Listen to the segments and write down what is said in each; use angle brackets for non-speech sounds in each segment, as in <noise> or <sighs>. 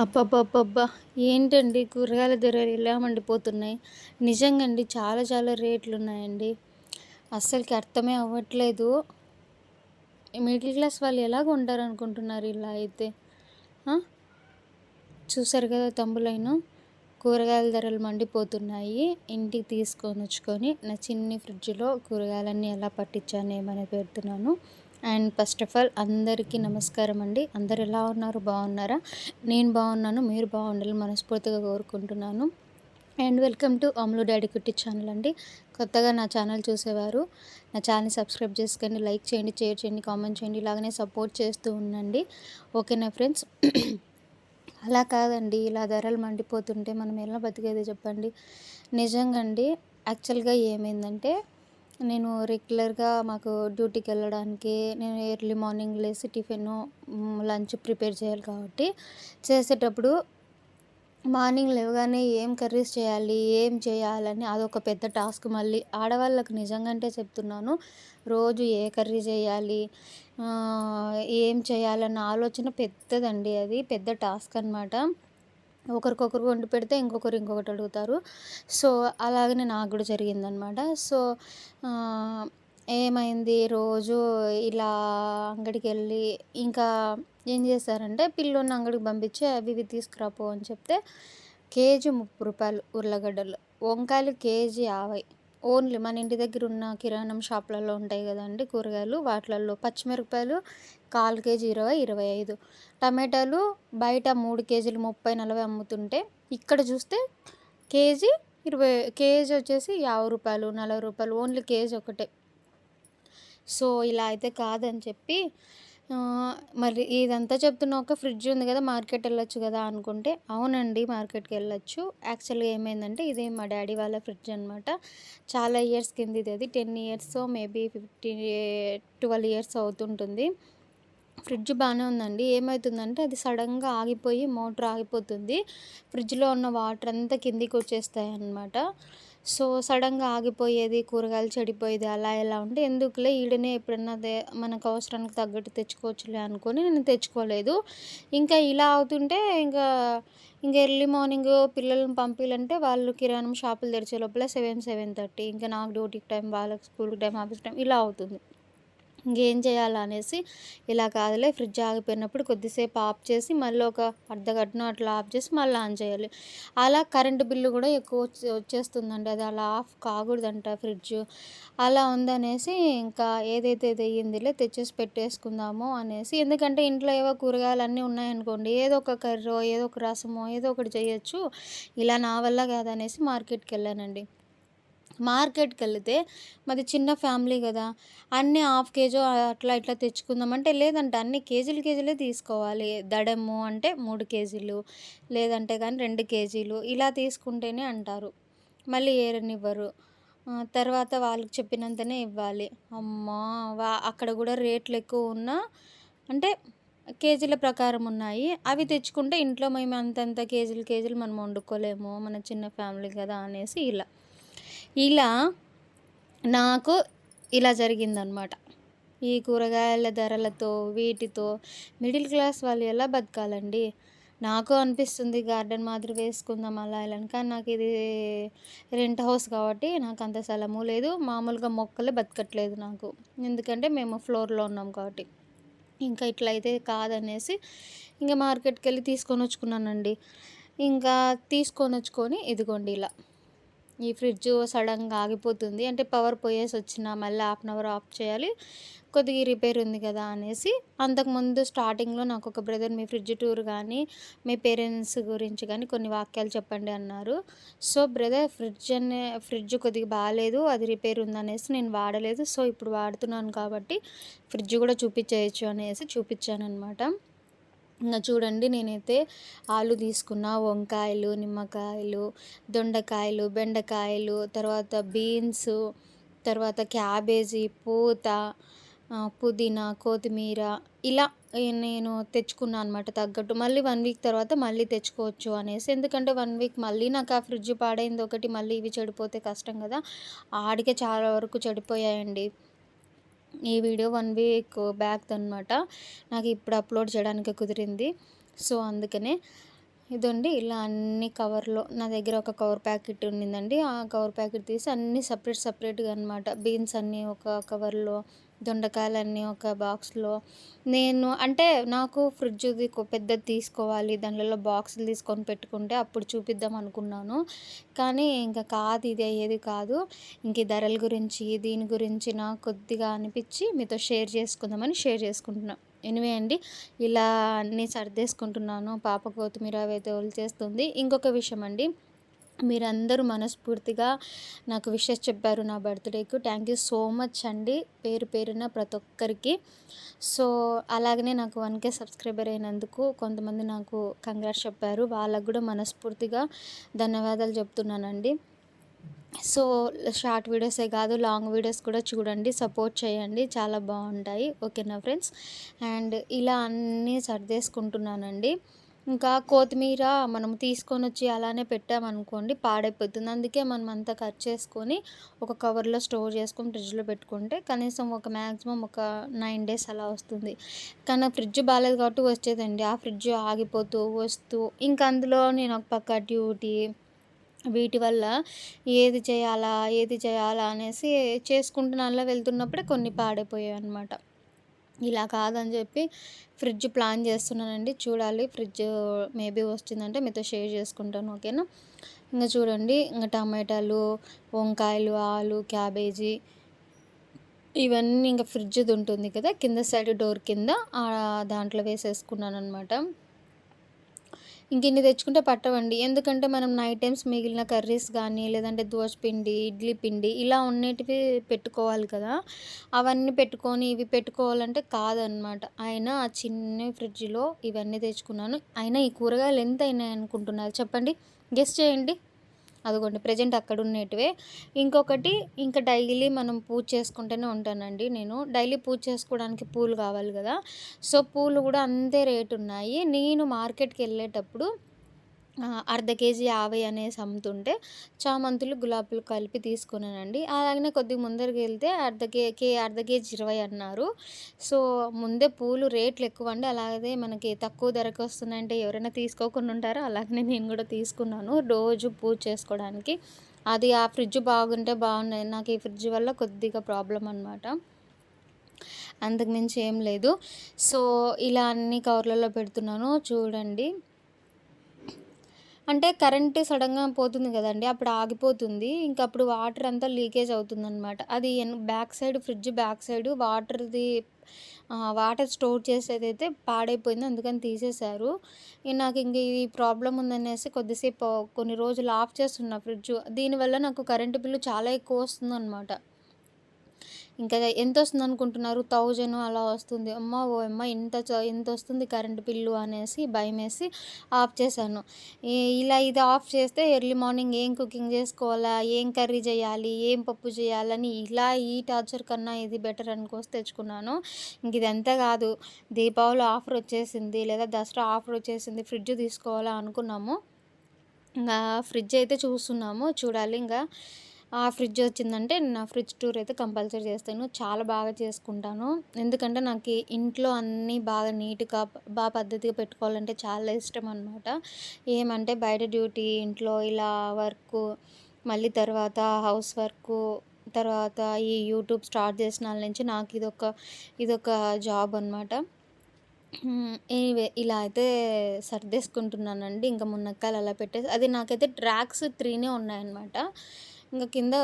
అబ్బబ్బబ్బబ్బా! ఏంటండి కూరగాయల ధరలు ఇలా మండిపోతున్నాయి. నిజంగా అండి చాలా చాలా రేట్లున్నాయండి. అస్సలకి అర్థమే అవ్వట్లేదు. మిడిల్ క్లాస్ వాళ్ళు ఎలాగ ఉంటారనుకుంటున్నారు ఇలా అయితే? చూసారు కదా తమ్ములైన కూరగాయల ధరలు మండిపోతున్నాయి. ఇంటికి తీసుకొని వచ్చుకొని నా చిన్ని ఫ్రిడ్జ్‌లో కూరగాయలన్నీ ఎలా పట్టించాను ఏమని పెడుతున్నాను. అండ్ ఫస్ట్ ఆఫ్ ఆల్ అందరికీ నమస్కారం అండి. అందరు ఎలా ఉన్నారు? బాగున్నారా? నేను బాగున్నాను. మీరు బాగుండాలి మనస్ఫూర్తిగా కోరుకుంటున్నాను. And welcome to Amlu daddy Kutti channel అండి. కొత్తగా నా ఛానల్ చూసేవారు నా ఛానల్ సబ్స్క్రైబ్ చేసుకోండి, లైక్ చేయండి, షేర్ చేయండి, కామెంట్ చేయండి. ఇలాగనే సపోర్ట్ చేస్తూ ఉండండి. ఓకేనా ఫ్రెండ్స్? అలా కాదండి ఇలా ధరలు మండిపోతుంటే మనం ఎలా బతికేది చెప్పండి. నిజంగా అండి యాక్చువల్‌గా ఏమైందంటే నేను రెగ్యులర్‌గా మాకు డ్యూటీకి వెళ్ళడానికి నేను ఎర్లీ మార్నింగ్ లేసి టిఫిన్ లంచ్ ప్రిపేర్ చేయాలి కాబట్టి చేసేటప్పుడు మార్నింగ్ లేవగానే ఏం కర్రీస్ చేయాలి, ఏం చేయాలని అదొక పెద్ద టాస్క్ మళ్ళీ. ఆడవాళ్ళకు నిజంగా అంటే చెప్తున్నాను. రోజు ఏ కర్రీ చేయాలి, ఏం చేయాలన్న ఆలోచన పెద్దదండి అది. పెద్ద టాస్క్ అనమాట. ఒకరికొకరు వండి పెడితే ఇంకొకరు ఇంకొకటి అడుగుతారు. సో, అలాగనే నాకు కూడా జరిగిందనమాట. సో, ఏమైంది రోజు ఇలా అంగడికి వెళ్ళి ఇంకా ఏం చేశారంటే పిల్లోని అంగడికి పంపించి అవి ఇవి తీసుకురాపో అని చెప్తే కేజీ ముప్పై రూపాయలు ఉర్లగడ్డలు. వంకాయలు కేజీ యాభై. ఓన్లీ మన ఇంటి దగ్గర ఉన్న కిరాణం షాపులలో ఉంటాయి కదండి కూరగాయలు వాటిలలో పచ్చిమిరపకాయలు కాల్ కేజీ 20, 25. టమాటాలు బయట మూడు కేజీలు 30, 40 అమ్ముతుంటే ఇక్కడ చూస్తే కేజీ 20 కేజీ వచ్చేసి యాభై రూపాయలు నలభై రూపాయలు ఓన్లీ కేజీ ఒకటే. సో, ఇలా అయితే కాదని చెప్పి మరి ఇదంతా చెప్తున్నా ఒక ఫ్రిడ్జ్ ఉంది కదా! మార్కెట్ వెళ్ళొచ్చు కదా అనుకుంటే అవునండి మార్కెట్‌కి వెళ్ళొచ్చు. యాక్చువల్‌గా ఏమైందంటే ఇది మా డాడీ వాళ్ళ ఫ్రిడ్జ్ అనమాట. చాలా ఇయర్స్ కిందది అది. టెన్ ఇయర్స్ మేబీ 50 12 ఇయర్స్ అవుతుంటుంది. ఫ్రిడ్జ్ బాగానే ఉందండి. ఏమవుతుందంటే అది సడన్గా ఆగిపోయి మోటార్ ఆగిపోతుంది. ఫ్రిడ్జ్‌లో ఉన్న వాటర్ అంతా కిందికి వచ్చేస్తాయి అన్నమాట సో, సడన్గా ఆగిపోయేది, కూరగాయలు చెడిపోయేది అలా ఎలా ఉంటే ఎందుకులే ఈడనే ఎప్పుడన్నా మనకు అవసరానికి తగ్గట్టు తెచ్చుకోవచ్చులే అనుకొని నేను తెచ్చుకోలేదు. ఇంకా ఇలా అవుతుంటే ఇంకా ఇంక ఎర్లీ మార్నింగ్ పిల్లల్ని పంపియాలంటే వాళ్ళు కిరాణం షాపులు తెరిచే లోపల 7, 7:30 ఇంకా నాకు డ్యూటీకి టైం, వాళ్ళకి స్కూల్‌కి టైం, ఆఫీస్ టైం ఇలా అవుతుంది. ఇంకేం చేయాలనేసి ఇలా కాదులే ఫ్రిడ్జ్ ఆగిపోయినప్పుడు కొద్దిసేపు ఆఫ్ చేసి మళ్ళీ ఒక అర్ధగంటనో అట్లా ఆఫ్ చేసి మళ్ళీ ఆన్ చేయాలి. అలా కరెంటు బిల్లు కూడా ఎక్కువ వచ్చేస్తుందండి. అది అలా ఆఫ్ కాకూడదంట ఫ్రిడ్జ్. అలా ఉందనేసి ఇంకా ఏదైతే అయ్యిందిలే తెచ్చేసి పెట్టేసుకుందాము అనేసి ఎందుకంటే ఇంట్లో ఏవో కూరగాయలు అన్నీ ఉన్నాయనుకోండి ఏదో ఒక కర్రో, ఏదో ఒక రసమో ఏదో ఒకటి చేయొచ్చు. ఇలా నా వల్ల కాదనేసి మార్కెట్‌కి వెళ్ళానండి. మార్కెట్కి వెళితే మాది చిన్న ఫ్యామిలీ కదా! అన్నీ హాఫ్ కేజీ అట్లా ఇట్లా తెచ్చుకుందామంటే లేదంటే అన్ని కేజీలు కేజీలే తీసుకోవాలి. దడము అంటే మూడు కేజీలు లేదంటే కానీ రెండు కేజీలు ఇలా తీసుకుంటేనే అంటారు. మళ్ళీ ఏరనివ్వరు. ఇవ్వరు తర్వాత వాళ్ళకి చెప్పినంతనే ఇవ్వాలి. అమ్మా! వా అక్కడ కూడా రేట్లు ఎక్కువ ఉన్నా అంటే కేజీల ప్రకారం ఉన్నాయి. అవి తెచ్చుకుంటే ఇంట్లో మేము అంతంత కేజీలు కేజీలు మనం వండుకోలేము. మన చిన్న ఫ్యామిలీ కదా! అనేసి ఇలా. ఇలా నాకు ఇలా జరిగిందనమాట. ఈ కూరగాయల ధరలతో వీటితో మిడిల్ క్లాస్ వాళ్ళు ఎలా బతకాలండి? నాకు అనిపిస్తుంది గార్డెన్ మాదిరి వేసుకుందాం అలా ఇలా కానీ నాకు ఇది రెంట్ హౌస్ కాబట్టి నాకు అంత స్థలము లేదు. మామూలుగా మొక్కలే బతకట్లేదు నాకు. ఎందుకంటే మేము ఫ్లోర్‌లో ఉన్నాం కాబట్టి. ఇంకా ఇట్లా అయితే కాదనేసి ఇంకా మార్కెట్కి వెళ్ళి తీసుకొని వచ్చుకున్నానండి ఇంకా తీసుకొని వచ్చుకొని ఇదిగోండి ఇలా. ఈ ఫ్రిడ్జ్ సడన్గా ఆగిపోతుంది. అంటే పవర్ పోయేసొచ్చినా మళ్ళీ హాఫ్ అన్ అవర్ ఆఫ్ చేయాలి. కొద్దిగా రిపేర్ ఉంది కదా! అనేసి అంతకుముందు స్టార్టింగ్‌లో నాకు ఒక బ్రదర్ మీ ఫ్రిడ్జ్ టూర్ కానీ మీ పేరెంట్స్ గురించి కానీ కొన్ని వాక్యాలు చెప్పండి అన్నారు. సో, బ్రదర్ ఫ్రిడ్జ్ అనే ఫ్రిడ్జ్ కొద్దిగా బాగాలేదు అది రిపేర్ ఉందనేసి నేను వాడలేదు. సో, ఇప్పుడు వాడుతున్నాను కాబట్టి ఫ్రిడ్జ్ కూడా చూపించేయచ్చు అనేసి చూపించాను అనమాట ఇంకా చూడండి నేనైతే ఆలు తీసుకున్న, వంకాయలు, నిమ్మకాయలు, దొండకాయలు, బెండకాయలు, తర్వాత బీన్స్, తర్వాత క్యాబేజీ, పూత, పుదీనా, కొత్తిమీర ఇలా నేను తెచ్చుకున్నా అనమాట తగ్గట్టు. మళ్ళీ వన్ వీక్ తర్వాత మళ్ళీ తెచ్చుకోవచ్చు అనేసి. ఎందుకంటే వన్ వీక్ మళ్ళీ నాకు ఆ ఫ్రిడ్జ్ పాడైంది ఒకటి, మళ్ళీ ఇవి చెడిపోతే కష్టం కదా! ఆడికే చాలా వరకు చెడిపోయాయండి. ఈ వీడియో వన్ వీక్ బ్యాక్ అనమాట నాకు ఇప్పుడు అప్లోడ్ చేయడానికి కుదిరింది. సో, అందుకనే ఇదండి. ఇలా అన్ని కవర్లో నా దగ్గర ఒక కవర్ ప్యాకెట్ ఉండిందండి. ఆ కవర్ ప్యాకెట్ తీసి అన్నీ సపరేట్ సపరేట్గా అనమాట బీన్స్ అన్నీ ఒక కవర్లో దొండకాయలన్నీ ఒక బాక్స్లో. నేను అంటే నాకు ఫ్రిడ్జ్ది పెద్దది తీసుకోవాలి దానిలో బాక్సులు తీసుకొని పెట్టుకుంటే అప్పుడు చూపిద్దాం అనుకున్నాను. కానీ ఇంకా కాదు ఇది అయ్యేది కాదు. ఇంక ధరల గురించి దీని గురించి నాకు కొద్దిగా అనిపించి మీతో షేర్ చేసుకుందామని షేర్ చేసుకుంటున్నాను ఎనివే అండి ఇలా అన్నీ సర్దేసుకుంటున్నాను. పాప కొత్తిమీర వేదోలు చేస్తుంది ఇంకొక విషయం అండి. మీరందరూ మనస్ఫూర్తిగా నాకు విషెస్ చెప్పారు నా బర్త్డేకు. థ్యాంక్ యూ సో మచ్ అండి. పేరు పేరున ప్రతి ఒక్కరికి. సో అలాగనే నాకు వన్ కే సబ్స్క్రైబర్ అయినందుకు కొంతమంది నాకు కంగ్రాట్స్ చెప్పారు. వాళ్ళకు కూడా మనస్ఫూర్తిగా ధన్యవాదాలు చెప్తున్నానండి. సో షార్ట్ వీడియోసే కాదు లాంగ్ వీడియోస్ కూడా చూడండి సపోర్ట్ చేయండి. చాలా బాగుంటాయి. ఓకేనా ఫ్రెండ్స్? అండ్ ఇలా అన్నీ సర్దేసుకుంటున్నానండి. ఇంకా కొత్తిమీర మనం తీసుకొని వచ్చి అలానే పెట్టామనుకోండి పాడైపోతుంది. అందుకే మనం అంతా కట్ చేసుకొని ఒక కవర్లో స్టోర్ చేసుకొని ఫ్రిడ్జ్లో పెట్టుకుంటే కనీసం ఒక మ్యాక్సిమం ఒక నైన్ డేస్ అలా వస్తుంది. కానీ ఫ్రిడ్జ్ బాగాలేదు కాబట్టి వచ్చేదండి. ఆ ఫ్రిడ్జ్ ఆగిపోతూ వస్తూ ఇంకా అందులో నేను ఒక పక్క డ్యూటీ వీటి వల్ల ఏది చేయాలా ఏది చేయాలా అనేసి చేసుకుంటూ వెళ్తున్నప్పుడే కొన్ని పాడైపోయాయి అనమాట ఇలా కాదని చెప్పి ఫ్రిడ్జ్ ప్లాన్ చేస్తున్నానండి. చూడాలి ఫ్రిడ్జ్ మేబీ వచ్చిందంటే మీతో షేర్ చేసుకుంటాను ఓకేనా? ఇంకా చూడండి ఇంకా టమాటాలు వంకాయలు ఆలు క్యాబేజీ ఇవన్నీ ఇంకా ఫ్రిడ్జ్ది ఉంటుంది కదా కింద సైడ్ డోర్ కింద దాంట్లో వేసేసుకున్నాను అనమాట ఇంక ఇన్ని తెచ్చుకుంటే పట్టవండి. ఎందుకంటే మనం నైట్ టైమ్స్ మిగిలిన కర్రీస్ కానీ లేదంటే దోశ పిండి ఇడ్లీ పిండి ఇలా ఉన్నటివి పెట్టుకోవాలి కదా. అవన్నీ పెట్టుకొని ఇవి పెట్టుకోవాలంటే కాదనమాట. అయినా ఆ చిన్న ఫ్రిడ్జ్లో ఇవన్నీ తెచ్చుకున్నాను. అయినా ఈ కూరగాయలు ఎంత అయినాయి అనుకుంటున్నారు? చెప్పండి. గెస్ట్ చేయండి. అదిగోండి ప్రజెంట్ అక్కడ ఉన్నట్టువే ఇంకొకటి ఇంకా డైలీ మనం పూజ చేసుకుంటూనే ఉంటానండి నేను. డైలీ పూజ చేసుకోవడానికి పూలు కావాలి కదా. సో పూలు కూడా అంతే రేటు ఉన్నాయి నేను మార్కెట్కి వెళ్ళేటప్పుడు అర్ధ కేజీ యాభై అనేసి అమ్ముతుంటే చామంతులు గులాబీలు కలిపి తీసుకున్నానండి. అలాగనే కొద్దిగా ముందరికి వెళ్తే అర్ధ కే కే అర్ధ కేజీ ఇరవై అన్నారు. సో ముందే పూలు రేట్లు ఎక్కువ అండి అలాగే మనకి తక్కువ ధరకు వస్తున్నాయంటే ఎవరైనా తీసుకోకుండా ఉంటారో అలాగనే నేను కూడా తీసుకున్నాను. రోజు పూజ చేసుకోవడానికి. అది ఆ ఫ్రిడ్జ్ బాగుంటే బాగున్నాయి. నాకు ఈ ఫ్రిడ్జ్ వల్ల కొద్దిగా ప్రాబ్లం అనమాట అంతకుమించి ఏం లేదు. సో ఇలా అన్ని కవర్లలో పెడుతున్నాను. చూడండి. అంటే కరెంట్ సడన్గా పోతుంది కదండి అప్పుడు ఆగిపోతుంది. ఇంకా అప్పుడు వాటర్ అంతా లీకేజ్ అవుతుంది అనమాట అది back side fridge back side వాటర్ది water store చేసేది అయితే పాడైపోయింది అందుకని తీసేశారు. నాకు ఇంక ఈ ప్రాబ్లం ఉందనేసి కొద్దిసేపు కొన్ని రోజులు ఆఫ్ చేస్తున్నా ఫ్రిడ్జ్. దీనివల్ల నాకు కరెంటు బిల్లు చాలా ఎక్కువ వస్తుంది అనమాట ఇంకా ఎంత వస్తుంది అనుకుంటున్నారు థౌజండ్ అలా వస్తుంది. అమ్మ ఓ అమ్మ ఇంత ఇంత వస్తుంది కరెంటు బిల్లు అనేసి భయం వేసి ఆఫ్ చేశాను. ఇలా ఇది ఆఫ్ చేస్తే ఎర్లీ మార్నింగ్ ఏం కుకింగ్ చేసుకోవాలా? ఏం కర్రీ చేయాలి? ఏం పప్పు చేయాలని ఇలా ఈ టార్చర్ కన్నా ఇది బెటర్ అనుకోసి తెచ్చుకున్నాను. ఇంక ఇదంతా కాదు. దీపావళి ఆఫర్ వచ్చేసింది లేదా దసరా ఆఫర్ వచ్చేసింది. ఫ్రిడ్జ్ తీసుకోవాలా అనుకున్నాము. ఇంకా ఫ్రిడ్జ్ అయితే చూస్తున్నాము. చూడాలి ఇంకా. ఆ ఫ్రిడ్జ్ వచ్చిందంటే నా ఫ్రిడ్జ్ టూర్ అయితే కంపల్సరీ చేస్తాను. చాలా బాగా చేసుకుంటాను. ఎందుకంటే నాకు ఇంట్లో అన్నీ బాగా నీట్గా బాగా పద్ధతిగా పెట్టుకోవాలంటే చాలా ఇష్టం అనమాట ఏమంటే బయట డ్యూటీ ఇంట్లో ఇలా వర్క్ మళ్ళీ తర్వాత హౌస్ వర్క్ తర్వాత ఈ యూట్యూబ్ స్టార్ట్ చేసిన నుంచి నాకు ఇదొక ఇదొక జాబ్ అనమాట ఎనీవే ఇలా అయితే సర్దేసుకుంటున్నానండి. ఇంకా మునక్కాయలు అలా పెట్టేసి అది నాకైతే ట్రాక్స్ త్రీనే ఉన్నాయన్నమాట. ఇంకా కింద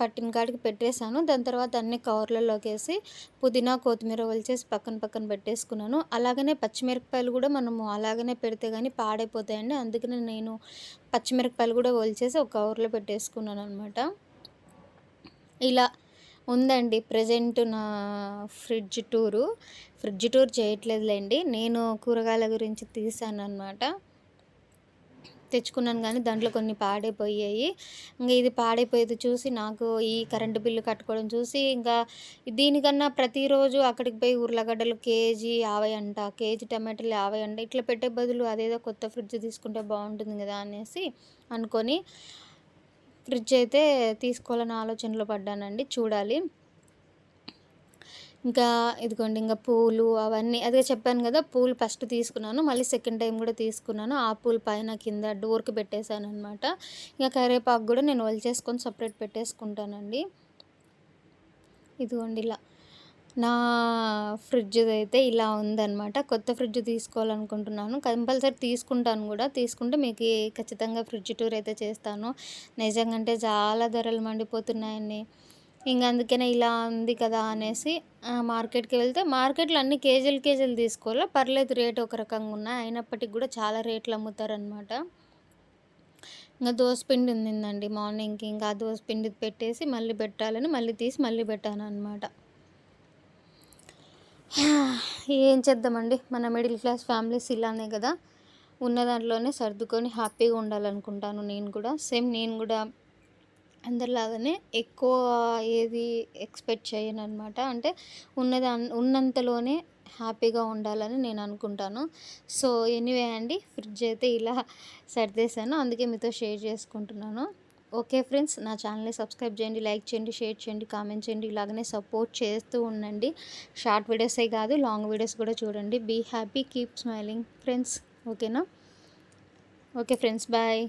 పట్టిన కాడికి పెట్టేశాను. దాని తర్వాత అన్ని కవర్లలోకి వేసి పుదీనా కొత్తిమీర వలిచేసి పక్కన పక్కన పెట్టేసుకున్నాను. అలాగనే పచ్చిమిరపకాయలు కూడా మనము అలాగనే పెడితే కానీ పాడైపోతాయండి. అందుకనే నేను పచ్చిమిరపకాయలు కూడా వలిచేసి ఒక కవర్లో పెట్టేసుకున్నాను అనమాట ఇలా ఉందండి ప్రజెంట్ నా ఫ్రిడ్జ్ టూరు. ఫ్రిడ్జ్ టూర్ చేయట్లేదులేండి. నేను కూరగాయల గురించి తీసాను అనమాట తెచ్చుకున్నాను కానీ దాంట్లో కొన్ని పాడైపోయాయి. ఇంకా ఇది పాడైపోయేది చూసి నాకు ఈ కరెంటు బిల్లు కట్టుకోవడం చూసి ఇంకా దీనికన్నా ప్రతిరోజు అక్కడికి పోయి ఉర్లగడ్డలు కేజీ యాభై అంట కేజీ టమాటాలు యాభై అంట ఇట్లా పెట్టే బదులు అదేదో కొత్త ఫ్రిడ్జ్ తీసుకుంటే బాగుంటుంది కదా అనేసి అనుకొని ఫ్రిడ్జ్ అయితే తీసుకోవాలని ఆలోచనలో పడ్డానండి. చూడాలి. ఇంకా ఇదిగోండి ఇంకా పూలు అవన్నీ అదే చెప్పాను కదా పూలు ఫస్ట్ తీసుకున్నాను మళ్ళీ సెకండ్ టైం కూడా తీసుకున్నాను. ఆ పూలు పైన కింద డోర్కి పెట్టేశాను అనమాట ఇంకా కరివేపాకు కూడా నేను చేసుకొని సపరేట్ పెట్టేసుకుంటానండి. ఇదిగోండి ఇలా. నా ఫ్రిడ్జ్ అయితే ఇలా ఉందన్నమాట. కొత్త ఫ్రిడ్జ్ తీసుకోవాలనుకుంటున్నాను. కంపల్సరీ తీసుకుంటాను కూడా. తీసుకుంటే మీకు ఖచ్చితంగా ఫ్రిడ్జ్ టూర్ అయితే చేస్తాను. నిజంగా అంటే చాలా ధరలు మండిపోతున్నాయండి. ఇంకా అందుకనే ఇలా ఉంది కదా అనేసి మార్కెట్కి వెళ్తే మార్కెట్లో అన్ని కేజీలు కేజీలు తీసుకోవాలి? పర్లేదు రేట్ ఒక రకంగా ఉన్నాయి. అయినప్పటికీ కూడా చాలా రేట్లు అమ్ముతారనమాట ఇంకా దోసపిండి ఉందండి మార్నింగ్కి. ఇంకా ఆ దోసపిండి పెట్టేసి మళ్ళీ పెట్టాలని మళ్ళీ తీసి మళ్ళీ పెట్టాను అనమాట <sighs> ఏం చేద్దామండి? మన మిడిల్ క్లాస్ ఫ్యామిలీస్ ఇలానే కదా. ఉన్న దాంట్లోనే సర్దుకొని హ్యాపీగా ఉండాలనుకుంటాను నేను కూడా. సేమ్ నేను కూడా అందరిలాగానే ఎక్కువ ఏది ఎక్స్పెక్ట్ చేయను అనమాట అంటే ఉన్నదా ఉన్నంతలోనే హ్యాపీగా ఉండాలని నేను అనుకుంటాను. సో ఎనీవే అండి ఫ్రిడ్జ్ అయితే ఇలా సర్దేశాను. అందుకే మీతో షేర్ చేసుకుంటున్నాను. ఓకే ఫ్రెండ్స్ నా ఛానల్ని సబ్స్క్రైబ్ చేయండి లైక్ చేయండి షేర్ చేయండి కామెంట్ చేయండి ఇలాగనే సపోర్ట్ చేస్తూ ఉండండి. షార్ట్ వీడియోసే కాదు లాంగ్ వీడియోస్ కూడా చూడండి. Be happy keep smiling friends. ఓకేనా? Okay friends bye.